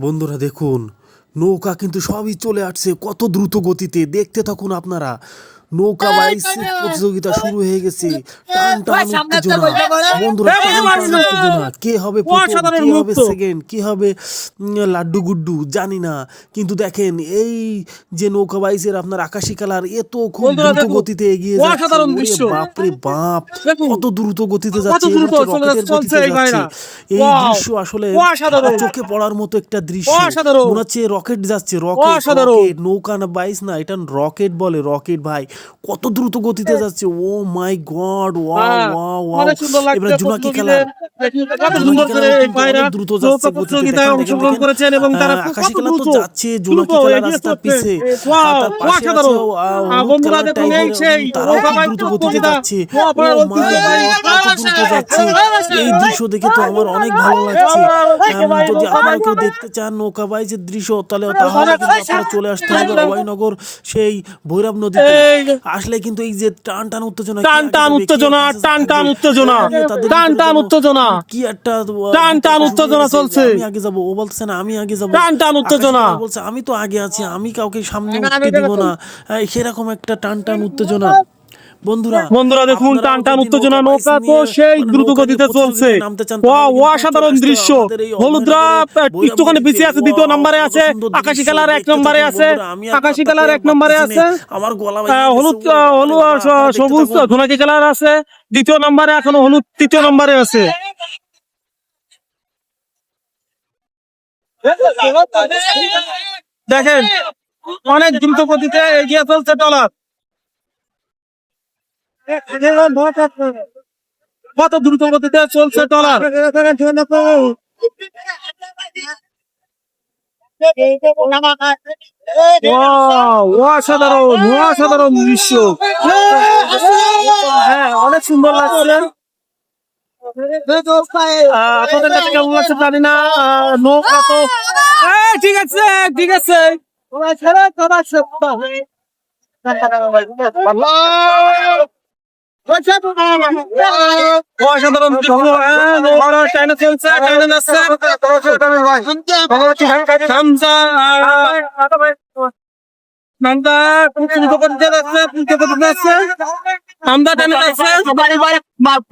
বন্ধুরা দেখুন নৌকা কিন্তু সবই চলে আসছে কত দ্রুত গতিতে। দেখতে থাকুন আপনারা। নৌকা বাইসের প্রতিযোগিতা শুরু হয়ে গেছে। টান টান উত্তেজনা বন্ধুরা টান টান উত্তেজনা কে হবে প্রথম কে হবে সেকেন্ড কে হবে লাড্ডু গুড্ডু জানি না। কিন্তু দেখেন এই যে নৌকা বাইসের আপনার আকাশি কালার এ তো খুব দ্রুত গতিতে এগিয়ে যাচ্ছে। বাপরে বাপ কত দ্রুত গতিতে যাচ্ছে এই! দৃশ্য আসলে চোখে পড়ার মতো একটা দৃশ্য। মনে হচ্ছে রকেট যাচ্ছে রকেট রকেট নৌকা না বাইস না এটা রকেট বলে রকেট ভাই। কত দ্রুত গতিতে যাচ্ছে। ও মাই গড হ্যাঁ, এবার খেলা। এই দ্রুত যাচ্ছে গতিতে অংশগ্রহণ করেছেন। এবং তারা আহ, খুব আকাশি কত খেলা তো যাচ্ছে জোনাকি খেলা এগিয়ে পিছে। Wow, আর তার পাশে আছে অসাধারণ। আহ, আহ, হলুদ বন্ধুরা দেখুন, এই সেই তারাও নৌকা খুব বাইচ দ্রুত গতিতে যাচ্ছে। ও, আপনারা ও ঐতিহ্য my বাড়ি। God, কত দ্রুত যাচ্ছে। এই দৃশ্য দেখে তো আমার অনেক ভালো লাগছে। যদি আপনারা কেউ দেখতে চান নৌকা বাইজের দৃশ্য তাহলে তাহলে আপনারা চলে আসতে হবে অভয়নগর। সেই ভৈরব নদীতে যে- আসলে কিন্তু এই যে টান টান উত্তেজনা টান টান যাবে, কে উত্তেজনা, টান টান উত্তেজনা, টান টান উত্তেজনা, কি একটা টান টান উত্তেজনা চলছে। আমি আগে যাব ও বলতেছে না আমি আগে যাব। টান টান উত্তেজনা। বলছে আমি তো আগে আছি আমি কাউকে সামনে উঠতে দিব না। এই, সেরকম একটা টান টান উত্তেজনা। বন্ধুরা বন্ধুরা দেখুন টান টান উত্তেজনা নৌকা তো সেই দ্রুত গতিতে চলছে। অসাধারণ দৃশ্য। হলুদরা একটুখানি পিছিয়ে আছে দ্বিতীয় নম্বরে আছে আকাশি কালার এক নম্বরে আছে আকাশি কালার এক নম্বরে আছে। আমার গলা হলুদ হলুদ সবুজ। ধনাকি কালার আছে দ্বিতীয় নম্বরে এখনও হলুদ তৃতীয় নম্বরে আছে। দেখেন অনেক দ্রুত গতিতে এগিয়ে চলছে টলার কত দ্রুত গতিতে চলছে Wow, অসাধারণ অসাধারণ দৃশ্য হ্যাঁ অনেক সুন্দর লাগছে আপনাদের নৌকা ঠিক আছে ঠিক আছে নৌকাটা টাইনে চলছে টাইনে যাচ্ছে হামজা হামজা খুব দ্রুত যাচ্ছে দ্রুত গতিতে যাচ্ছে হামজা বাড়ি বা-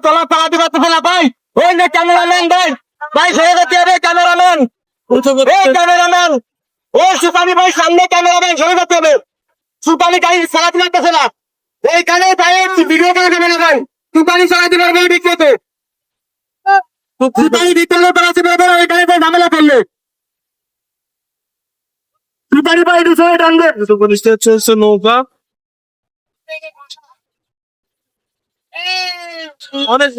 তলা তলা দিবা তো ফেলা ভাই ওই নে ক্যামেরাম্যান ভাই ভাই হয়ে গেছে রে ক্যামেরাম্যান দ্রুত এই গতিতে ক্যামেরাম্যান ও সুপারি ভাই সামনে ক্যামেরাম্যান সরে যেতে হবে সুপারি গাড়ি চালাতে পারতেছে না এইখানে ভাই ভিডিও করে দেবেন না ভাই। সুপারি চালাতে পারবে না বিক্রেতে সুপারি বিক্রেতে চালাতে পারবে না এই গাড়িতে ঝামেলা করলে। সুপারি ভাই দুশো টানবে দ্রুত গতিতে চলছে নৌকা। অনেক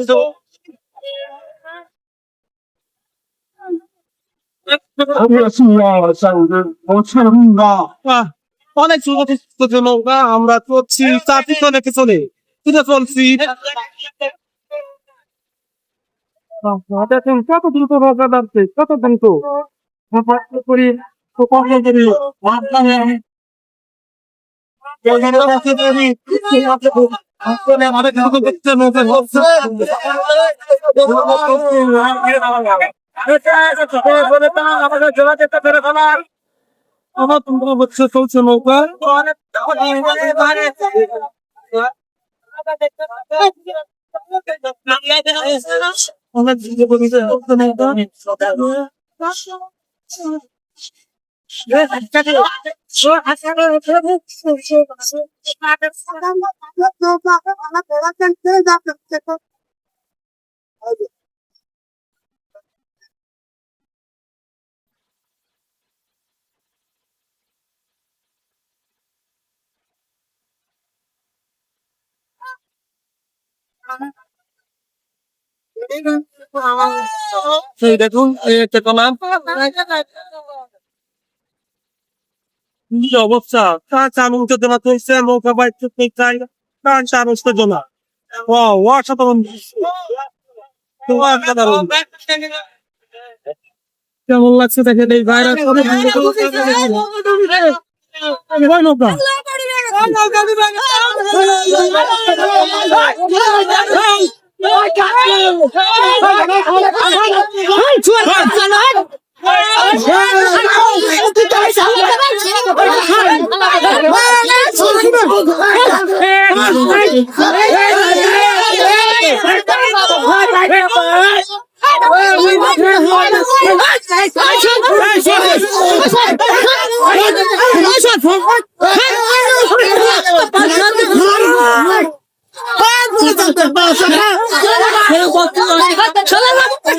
আহ, অনেক নৌকা আমরা চলছি চার পিছনে পিছনে তুলে চলছি। কত দ্রুত নৌকা যাচ্ছে কত দ্রুত। করি চলছে আমার তোমরা হচ্ছে চলছে নৌকা অনেক দ্রুত এই দেখুন কি অবস্থা কার চান উত্তেজনা চলছে নৌকা বাইক চাই কার চান উত্তেজনা ও অসাধারণ কেমন লাগছে দেখেন এই ভাইরাস Hey! নৌকা Hey,